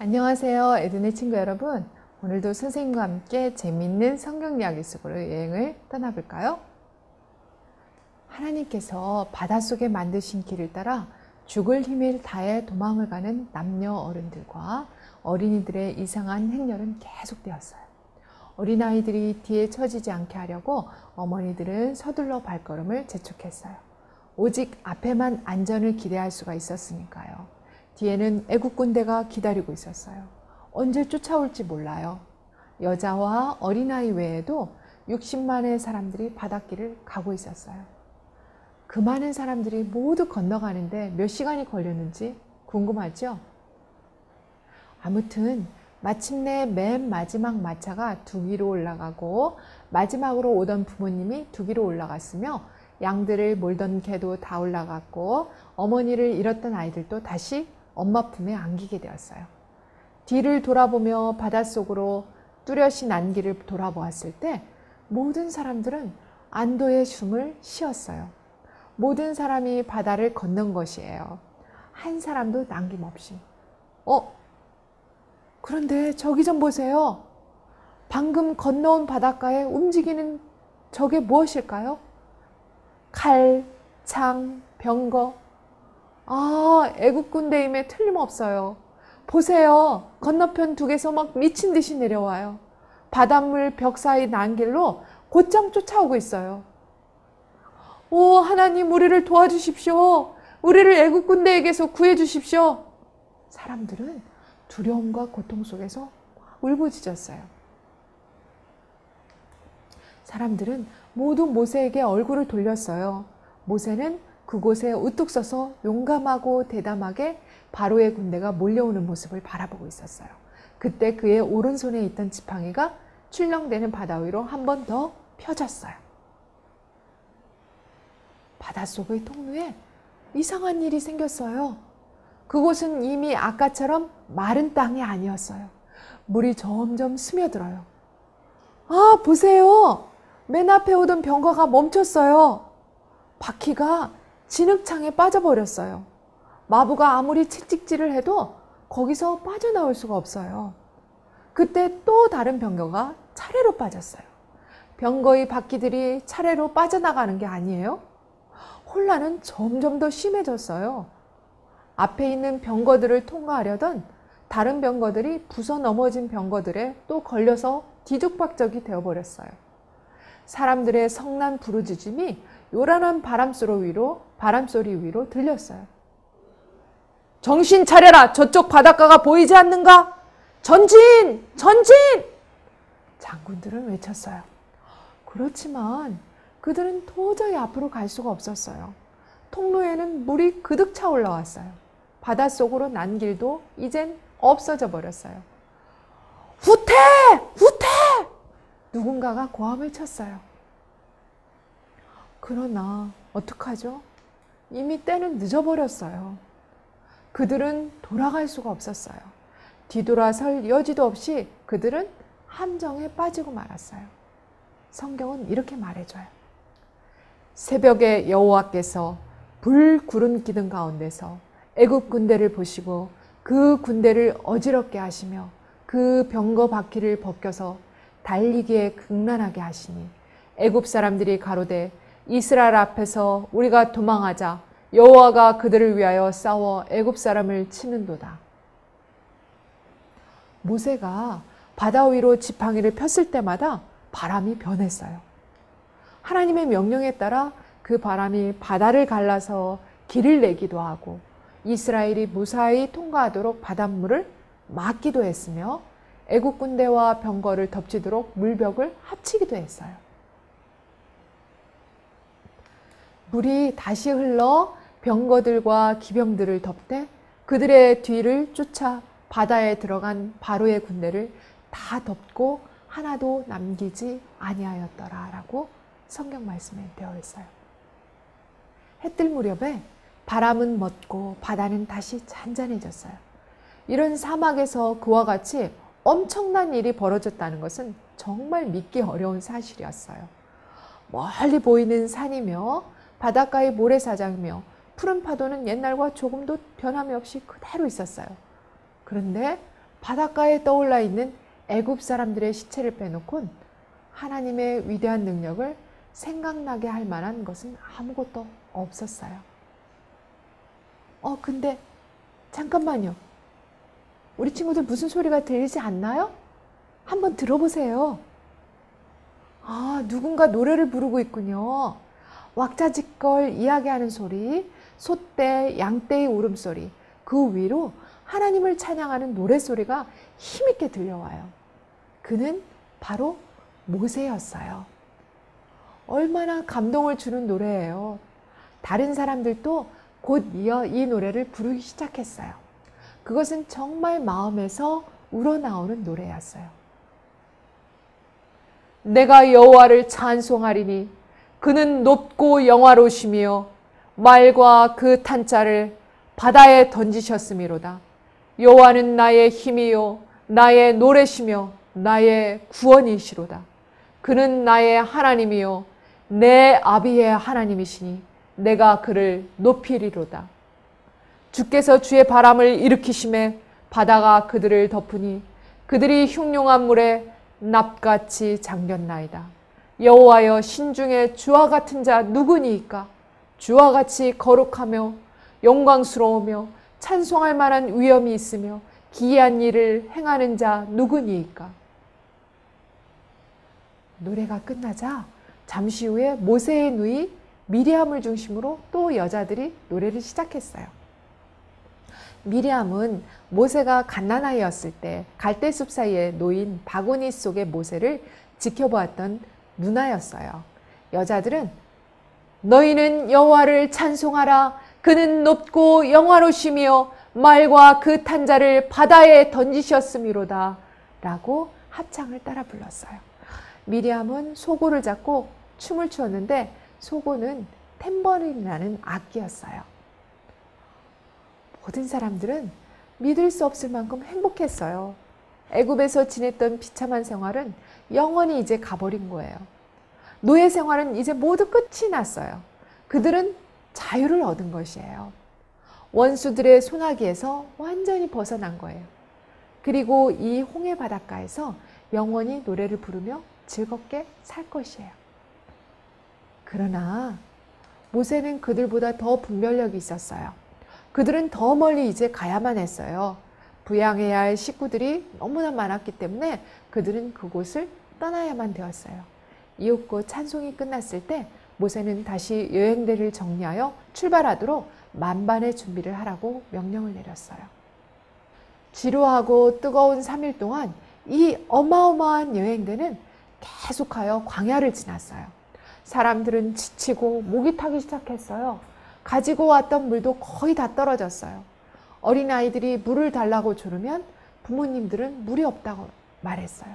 안녕하세요. 에드네 친구 여러분. 오늘도 선생님과 함께 재밌는 성경 이야기 속으로 여행을 떠나볼까요? 하나님께서 바닷속에 만드신 길을 따라 죽을 힘을 다해 도망을 가는 남녀 어른들과 어린이들의 이상한 행렬은 계속되었어요. 어린아이들이 뒤에 처지지 않게 하려고 어머니들은 서둘러 발걸음을 재촉했어요. 오직 앞에만 안전을 기대할 수가 있었으니까요. 뒤에는 애국 군대가 기다리고 있었어요. 언제 쫓아올지 몰라요. 여자와 어린아이 외에도 60만의 사람들이 바닷길을 가고 있었어요. 그 많은 사람들이 모두 건너가는데 몇 시간이 걸렸는지 궁금하죠? 아무튼 마침내 맨 마지막 마차가 두 기로 올라가고 마지막으로 오던 부모님이 두 기로 올라갔으며 양들을 몰던 개도 다 올라갔고 어머니를 잃었던 아이들도 다시 엄마 품에 안기게 되었어요. 뒤를 돌아보며 바닷속으로 뚜렷이 난 길을 돌아보았을 때 모든 사람들은 안도의 숨을 쉬었어요. 모든 사람이 바다를 건넌 것이에요. 한 사람도 남김없이. 어? 그런데 저기 좀 보세요. 방금 건너온 바닷가에 움직이는 저게 무엇일까요? 칼, 창, 병거. 아, 애국 군대임에 틀림없어요. 보세요. 건너편 둑에서 막 미친 듯이 내려와요. 바닷물 벽 사이 난 길로 곧장 쫓아오고 있어요. 오, 하나님, 우리를 도와주십시오. 우리를 애국 군대에게서 구해주십시오. 사람들은 두려움과 고통 속에서 울부짖었어요. 사람들은 모두 모세에게 얼굴을 돌렸어요. 모세는 그곳에 우뚝 서서 용감하고 대담하게 바로의 군대가 몰려오는 모습을 바라보고 있었어요. 그때 그의 오른손에 있던 지팡이가 출렁대는 바다 위로 한 번 더 펴졌어요. 바닷속의 통로에 이상한 일이 생겼어요. 그곳은 이미 아까처럼 마른 땅이 아니었어요. 물이 점점 스며들어요. 아, 보세요. 맨 앞에 오던 병거가 멈췄어요. 바퀴가 진흙창에 빠져버렸어요. 마부가 아무리 채찍질을 해도 거기서 빠져나올 수가 없어요. 그때 또 다른 병거가 차례로 빠졌어요. 병거의 바퀴들이 차례로 빠져나가는 게 아니에요. 혼란은 점점 더 심해졌어요. 앞에 있는 병거들을 통과하려던 다른 병거들이 부서 넘어진 병거들에 또 걸려서 뒤죽박죽이 되어버렸어요. 사람들의 성난 부르짖음이 요란한 바람소리 위로, 바람소리 위로 들렸어요. 정신 차려라! 저쪽 바닷가가 보이지 않는가? 전진! 전진! 장군들은 외쳤어요. 그렇지만 그들은 도저히 앞으로 갈 수가 없었어요. 통로에는 물이 그득 차 올라왔어요. 바닷속으로 난 길도 이젠 없어져 버렸어요. 후퇴! 후퇴! 누군가가 고함을 쳤어요. 그러나 어떡하죠? 이미 때는 늦어버렸어요. 그들은 돌아갈 수가 없었어요. 뒤돌아설 여지도 없이 그들은 함정에 빠지고 말았어요. 성경은 이렇게 말해줘요. 새벽에 여호와께서 불 구름 기둥 가운데서 애굽 군대를 보시고 그 군대를 어지럽게 하시며 그 병거 바퀴를 벗겨서 달리기에 극난하게 하시니 애굽 사람들이 가로되 이스라엘 앞에서 우리가 도망하자 여호와가 그들을 위하여 싸워 애굽 사람을 치는도다. 모세가 바다 위로 지팡이를 폈을 때마다 바람이 변했어요. 하나님의 명령에 따라 그 바람이 바다를 갈라서 길을 내기도 하고 이스라엘이 무사히 통과하도록 바닷물을 막기도 했으며 애국 군대와 병거를 덮치도록 물벽을 합치기도 했어요. 물이 다시 흘러 병거들과 기병들을 덮되 그들의 뒤를 쫓아 바다에 들어간 바로의 군대를 다 덮고 하나도 남기지 아니하였더라라고 성경 말씀에 되어 있어요. 해 뜰 무렵에 바람은 멎고 바다는 다시 잔잔해졌어요. 이런 사막에서 그와 같이 엄청난 일이 벌어졌다는 것은 정말 믿기 어려운 사실이었어요. 멀리 보이는 산이며 바닷가의 모래사장이며 푸른 파도는 옛날과 조금도 변함이 없이 그대로 있었어요. 그런데 바닷가에 떠올라 있는 애굽 사람들의 시체를 빼놓곤 하나님의 위대한 능력을 생각나게 할 만한 것은 아무것도 없었어요. 어, 근데 잠깐만요. 우리 친구들 무슨 소리가 들리지 않나요? 한번 들어보세요. 아, 누군가 노래를 부르고 있군요. 왁자지껄 이야기하는 소리, 소떼, 양떼의 울음소리, 그 위로 하나님을 찬양하는 노래소리가 힘있게 들려와요. 그는 바로 모세였어요. 얼마나 감동을 주는 노래예요. 다른 사람들도 곧 이어 이 노래를 부르기 시작했어요. 그것은 정말 마음에서 우러나오는 노래였어요. 내가 여호와를 찬송하리니 그는 높고 영화로우시며 말과 그 탄자를 바다에 던지셨음이로다. 여호와는 나의 힘이요 나의 노래시며 나의 구원이시로다. 그는 나의 하나님이요 내 아비의 하나님이시니 내가 그를 높이리로다. 주께서 주의 바람을 일으키심에 바다가 그들을 덮으니 그들이 흉룡한 물에 납같이 잠겼나이다. 여호와여 신중에 주와 같은 자 누구니이까? 주와 같이 거룩하며 영광스러우며 찬송할 만한 위엄이 있으며 기이한 일을 행하는 자 누구니이까? 노래가 끝나자 잠시 후에 모세의 누이 미리암을 중심으로 또 여자들이 노래를 시작했어요. 미리암은 모세가 갓난아이였을 때 갈대숲 사이에 놓인 바구니 속의 모세를 지켜보았던 누나였어요. 여자들은 너희는 여호와를 찬송하라 그는 높고 영화로시며 말과 그 탄자를 바다에 던지셨음이로다 라고 합창을 따라 불렀어요. 미리암은 소고를 잡고 춤을 추었는데 소고는 탬버린이라는 악기였어요. 모든 사람들은 믿을 수 없을 만큼 행복했어요. 애굽에서 지냈던 비참한 생활은 영원히 이제 가버린 거예요. 노예 생활은 이제 모두 끝이 났어요. 그들은 자유를 얻은 것이에요. 원수들의 소나기에서 완전히 벗어난 거예요. 그리고 이 홍해 바닷가에서 영원히 노래를 부르며 즐겁게 살 것이에요. 그러나 모세는 그들보다 더 분별력이 있었어요. 그들은 더 멀리 이제 가야만 했어요. 부양해야 할 식구들이 너무나 많았기 때문에 그들은 그곳을 떠나야만 되었어요. 이윽고 찬송이 끝났을 때 모세는 다시 여행대를 정리하여 출발하도록 만반의 준비를 하라고 명령을 내렸어요. 지루하고 뜨거운 3일 동안 이 어마어마한 여행대는 계속하여 광야를 지났어요. 사람들은 지치고 목이 타기 시작했어요. 가지고 왔던 물도 거의 다 떨어졌어요. 어린아이들이 물을 달라고 조르면 부모님들은 물이 없다고 말했어요.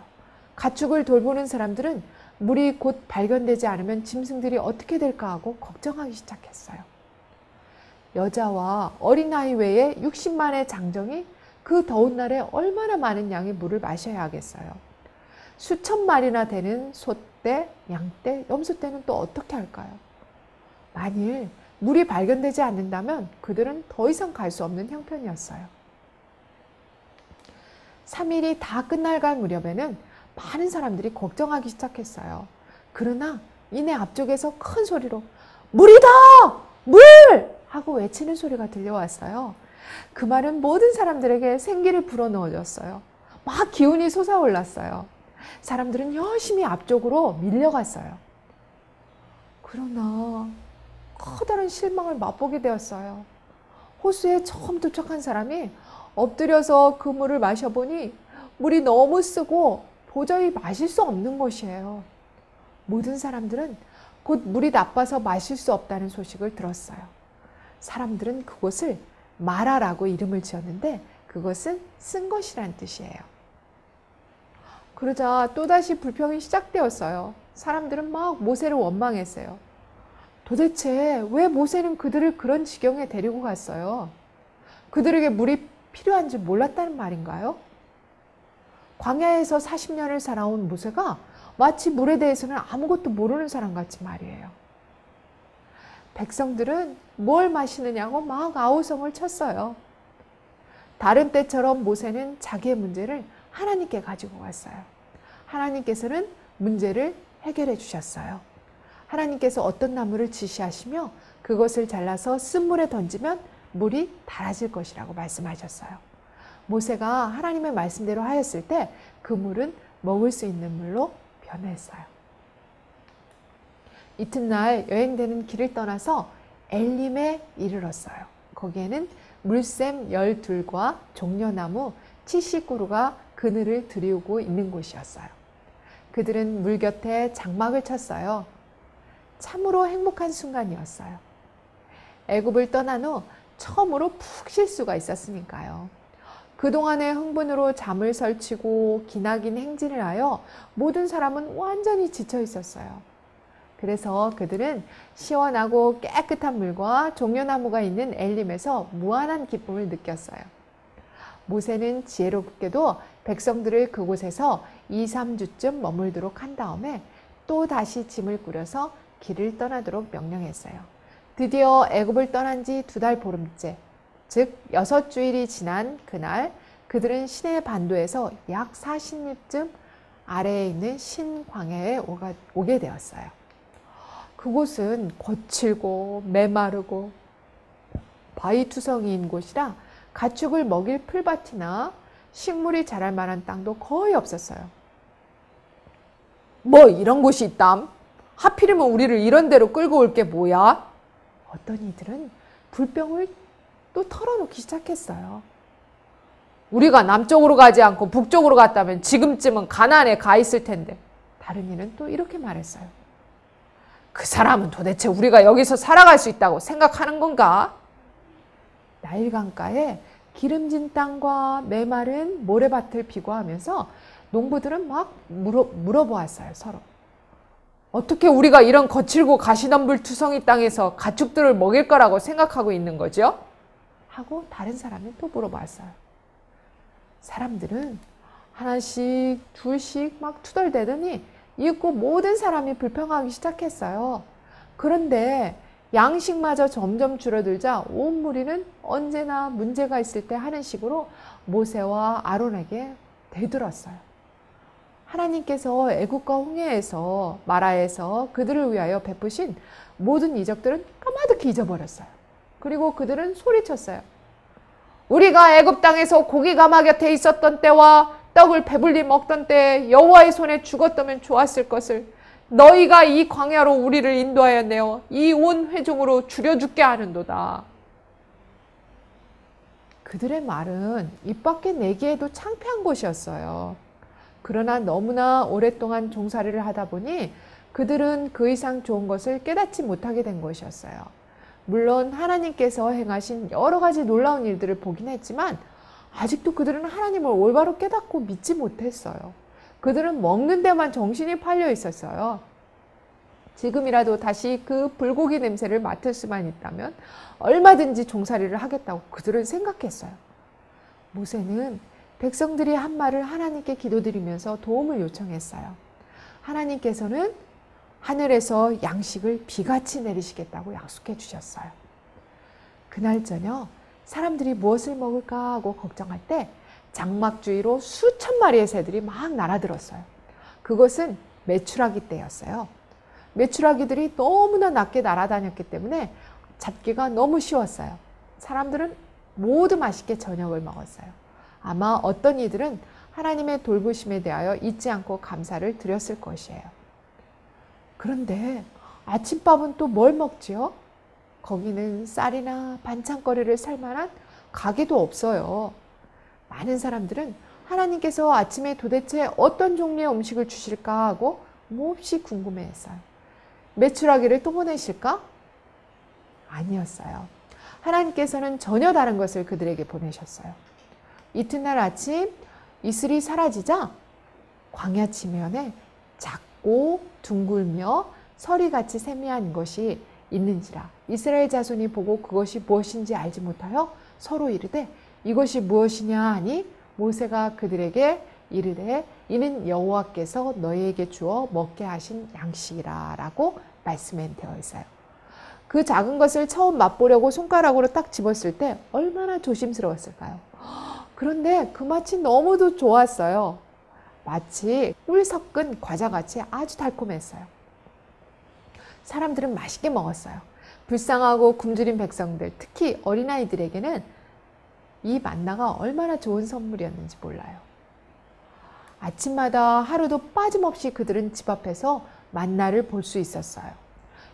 가축을 돌보는 사람들은 물이 곧 발견되지 않으면 짐승들이 어떻게 될까 하고 걱정하기 시작했어요. 여자와 어린아이 외에 60만의 장정이 그 더운 날에 얼마나 많은 양의 물을 마셔야 하겠어요. 수천 마리나 되는 소떼, 양떼, 염소떼는 또 어떻게 할까요? 만일 물이 발견되지 않는다면 그들은 더 이상 갈 수 없는 형편이었어요. 3일이 다 끝날갈 무렵에는 많은 사람들이 걱정하기 시작했어요. 그러나 이내 앞쪽에서 큰 소리로 물이다! 물! 하고 외치는 소리가 들려왔어요. 그 말은 모든 사람들에게 생기를 불어넣어줬어요. 막 기운이 솟아올랐어요. 사람들은 열심히 앞쪽으로 밀려갔어요. 그러나 커다란 실망을 맛보게 되었어요. 호수에 처음 도착한 사람이 엎드려서 그 물을 마셔보니 물이 너무 쓰고 도저히 마실 수 없는 것이에요. 모든 사람들은 곧 물이 나빠서 마실 수 없다는 소식을 들었어요. 사람들은 그곳을 마라라고 이름을 지었는데 그것은 쓴 것이란 뜻이에요. 그러자 또다시 불평이 시작되었어요. 사람들은 막 모세를 원망했어요. 도대체 왜 모세는 그들을 그런 지경에 데리고 갔어요? 그들에게 물이 필요한 줄 몰랐다는 말인가요? 광야에서 40년을 살아온 모세가 마치 물에 대해서는 아무것도 모르는 사람 같이 말이에요. 백성들은 뭘 마시느냐고 막 아우성을 쳤어요. 다른 때처럼 모세는 자기의 문제를 하나님께 가지고 왔어요. 하나님께서는 문제를 해결해 주셨어요. 하나님께서 어떤 나무를 지시하시며 그것을 잘라서 쓴물에 던지면 물이 달아질 것이라고 말씀하셨어요. 모세가 하나님의 말씀대로 하였을 때 그 물은 먹을 수 있는 물로 변했어요. 이튿날 여행되는 길을 떠나서 엘림에 이르렀어요. 거기에는 물샘 열둘과 종려나무 70그루가 그늘을 들이우고 있는 곳이었어요. 그들은 물 곁에 장막을 쳤어요. 참으로 행복한 순간이었어요. 애굽을 떠난 후 처음으로 푹 쉴 수가 있었으니까요. 그동안의 흥분으로 잠을 설치고 기나긴 행진을 하여 모든 사람은 완전히 지쳐 있었어요. 그래서 그들은 시원하고 깨끗한 물과 종려나무가 있는 엘림에서 무한한 기쁨을 느꼈어요. 모세는 지혜롭게도 백성들을 그곳에서 2, 3주쯤 머물도록 한 다음에 또 다시 짐을 꾸려서 길을 떠나도록 명령했어요. 드디어 애굽을 떠난 지 두 달 보름째, 즉 여섯 주일이 지난 그날 그들은 시내 반도에서 약 40리쯤 아래에 있는 신광야에 오게 되었어요. 그곳은 거칠고 메마르고 바위투성이인 곳이라 가축을 먹일 풀밭이나 식물이 자랄 만한 땅도 거의 없었어요. 뭐 이런 곳이 있담? 하필이면 우리를 이런 데로 끌고 올 게 뭐야? 어떤 이들은 불병을 또 털어놓기 시작했어요. 우리가 남쪽으로 가지 않고 북쪽으로 갔다면 지금쯤은 가난에 가 있을 텐데. 다른 이는 또 이렇게 말했어요. 그 사람은 도대체 우리가 여기서 살아갈 수 있다고 생각하는 건가? 나일강가에 기름진 땅과 메마른 모래밭을 비교하면서 농부들은 막 물어, 물어보았어요, 서로. 어떻게 우리가 이런 거칠고 가시덤불 투성이 땅에서 가축들을 먹일 거라고 생각하고 있는 거죠? 하고 다른 사람이 또 물어봤어요. 사람들은 하나씩, 둘씩 막 투덜대더니 읽고 모든 사람이 불평하기 시작했어요. 그런데 양식마저 점점 줄어들자 온 무리는 언제나 문제가 있을 때 하는 식으로 모세와 아론에게 대들었어요. 하나님께서 애국과 홍해에서 마라에서 그들을 위하여 베푸신 모든 이적들은 까마득히 잊어버렸어요. 그리고 그들은 소리쳤어요. 우리가 애굽 땅에서 고기 가마 곁에 있었던 때와 떡을 배불리 먹던 때 여호와의 손에 죽었다면 좋았을 것을 너희가 이 광야로 우리를 인도하였네요. 이 온 회중으로 줄여 죽게 하는도다. 그들의 말은 입 밖에 내기에도 창피한 것이었어요. 그러나 너무나 오랫동안 종살이를 하다 보니 그들은 그 이상 좋은 것을 깨닫지 못하게 된 것이었어요. 물론 하나님께서 행하신 여러 가지 놀라운 일들을 보긴 했지만 아직도 그들은 하나님을 올바로 깨닫고 믿지 못했어요. 그들은 먹는 데만 정신이 팔려 있었어요. 지금이라도 다시 그 불고기 냄새를 맡을 수만 있다면 얼마든지 종살이를 하겠다고 그들은 생각했어요. 모세는 백성들이 한 말을 하나님께 기도드리면서 도움을 요청했어요. 하나님께서는 하늘에서 양식을 비같이 내리시겠다고 약속해 주셨어요. 그날 저녁 사람들이 무엇을 먹을까 하고 걱정할 때 장막 주위로 수천 마리의 새들이 막 날아들었어요. 그것은 메추라기 때였어요. 메추라기들이 너무나 낮게 날아다녔기 때문에 잡기가 너무 쉬웠어요. 사람들은 모두 맛있게 저녁을 먹었어요. 아마 어떤 이들은 하나님의 돌보심에 대하여 잊지 않고 감사를 드렸을 것이에요. 그런데 아침밥은 또 뭘 먹지요? 거기는 쌀이나 반찬거리를 살 만한 가게도 없어요. 많은 사람들은 하나님께서 아침에 도대체 어떤 종류의 음식을 주실까 하고 몹시 궁금해 했어요. 매출하기를 또 보내실까? 아니었어요. 하나님께서는 전혀 다른 것을 그들에게 보내셨어요. 이튿날 아침 이슬이 사라지자 광야 지면에 작고 둥글며 서리같이 세미한 것이 있는지라 이스라엘 자손이 보고 그것이 무엇인지 알지 못하여 서로 이르되 이것이 무엇이냐 하니 모세가 그들에게 이르되 이는 여호와께서 너희에게 주어 먹게 하신 양식이라라고 말씀에 되어 있어요. 그 작은 것을 처음 맛보려고 손가락으로 딱 집었을 때 얼마나 조심스러웠을까요? 그런데 그 맛이 너무도 좋았어요. 마치 꿀 섞은 과자같이 아주 달콤했어요. 사람들은 맛있게 먹었어요. 불쌍하고 굶주린 백성들, 특히 어린아이들에게는 이 만나가 얼마나 좋은 선물이었는지 몰라요. 아침마다 하루도 빠짐없이 그들은 집 앞에서 만나를 볼 수 있었어요.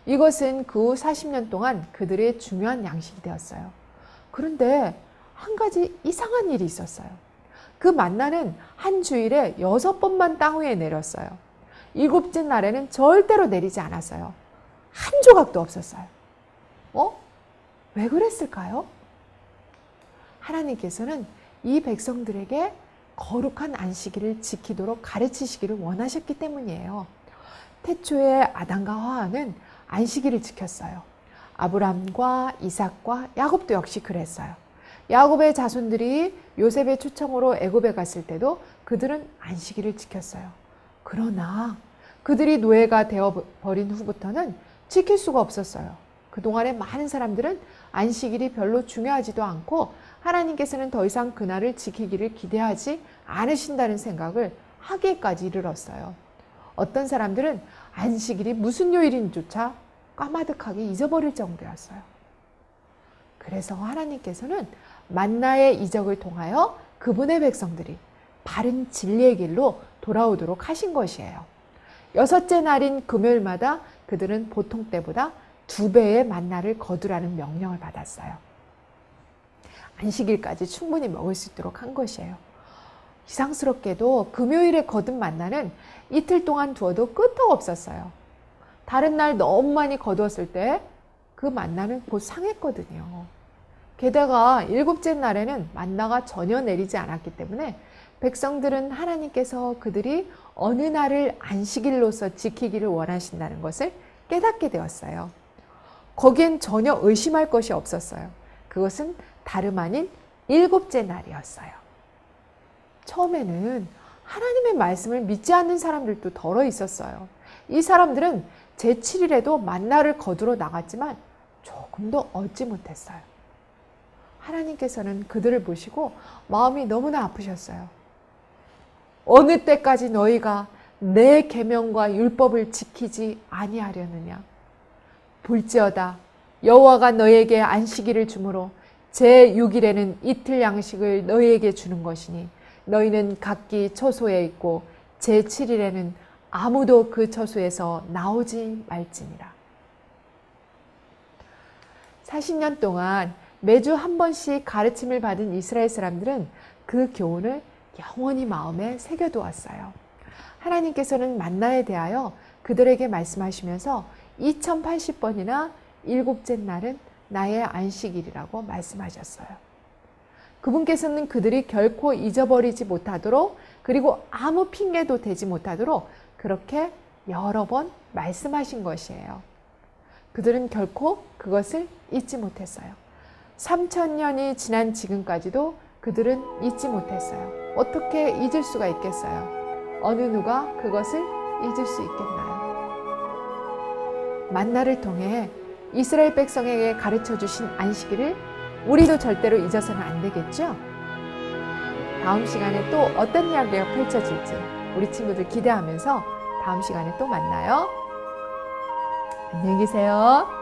이것은 그 후 40년 동안 그들의 중요한 양식이 되었어요. 그런데 한 가지 이상한 일이 있었어요. 그 만나는 한 주일에 여섯 번만 땅 위에 내렸어요. 일곱째 날에는 절대로 내리지 않았어요. 한 조각도 없었어요. 어? 왜 그랬을까요? 하나님께서는 이 백성들에게 거룩한 안식일을 지키도록 가르치시기를 원하셨기 때문이에요. 태초에 아담과 하와는 안식일을 지켰어요. 아브람과 이삭과 야곱도 역시 그랬어요. 야곱의 자손들이 요셉의 초청으로 애굽에 갔을 때도 그들은 안식일을 지켰어요. 그러나 그들이 노예가 되어 버린 후부터는 지킬 수가 없었어요. 그동안에 많은 사람들은 안식일이 별로 중요하지도 않고 하나님께서는 더 이상 그날을 지키기를 기대하지 않으신다는 생각을 하기까지 이르렀어요. 어떤 사람들은 안식일이 무슨 요일인조차 까마득하게 잊어버릴 정도였어요. 그래서 하나님께서는 만나의 이적을 통하여 그분의 백성들이 바른 진리의 길로 돌아오도록 하신 것이에요. 여섯째 날인 금요일마다 그들은 보통 때보다 두 배의 만나를 거두라는 명령을 받았어요. 안식일까지 충분히 먹을 수 있도록 한 것이에요. 이상스럽게도 금요일에 거둔 만나는 이틀 동안 두어도 끄떡없었어요. 다른 날 너무 많이 거두었을 때 그 만나는 곧 상했거든요. 게다가 일곱째 날에는 만나가 전혀 내리지 않았기 때문에 백성들은 하나님께서 그들이 어느 날을 안식일로서 지키기를 원하신다는 것을 깨닫게 되었어요. 거기엔 전혀 의심할 것이 없었어요. 그것은 다름 아닌 일곱째 날이었어요. 처음에는 하나님의 말씀을 믿지 않는 사람들도 덜어 있었어요. 이 사람들은 제7일에도 만나를 거두러 나갔지만 조금도 얻지 못했어요. 하나님께서는 그들을 보시고 마음이 너무나 아프셨어요. 어느 때까지 너희가 내 계명과 율법을 지키지 아니하려느냐? 볼지어다 여호와가 너에게 안식일을 주므로 제 6일에는 이틀 양식을 너희에게 주는 것이니 너희는 각기 처소에 있고 제 7일에는 아무도 그 처소에서 나오지 말지니라. 40년 동안 매주 한 번씩 가르침을 받은 이스라엘 사람들은 그 교훈을 영원히 마음에 새겨두었어요. 하나님께서는 만나에 대하여 그들에게 말씀하시면서 2080번이나 일곱째 날은 나의 안식일이라고 말씀하셨어요. 그분께서는 그들이 결코 잊어버리지 못하도록 그리고 아무 핑계도 대지 못하도록 그렇게 여러 번 말씀하신 것이에요. 그들은 결코 그것을 잊지 못했어요. 3천년이 지난 지금까지도 그들은 잊지 못했어요. 어떻게 잊을 수가 있겠어요? 어느 누가 그것을 잊을 수 있겠나요? 만나를 통해 이스라엘 백성에게 가르쳐 주신 안식일을 우리도 절대로 잊어서는 안 되겠죠? 다음 시간에 또 어떤 이야기가 펼쳐질지 우리 친구들 기대하면서 다음 시간에 또 만나요. 안녕히 계세요.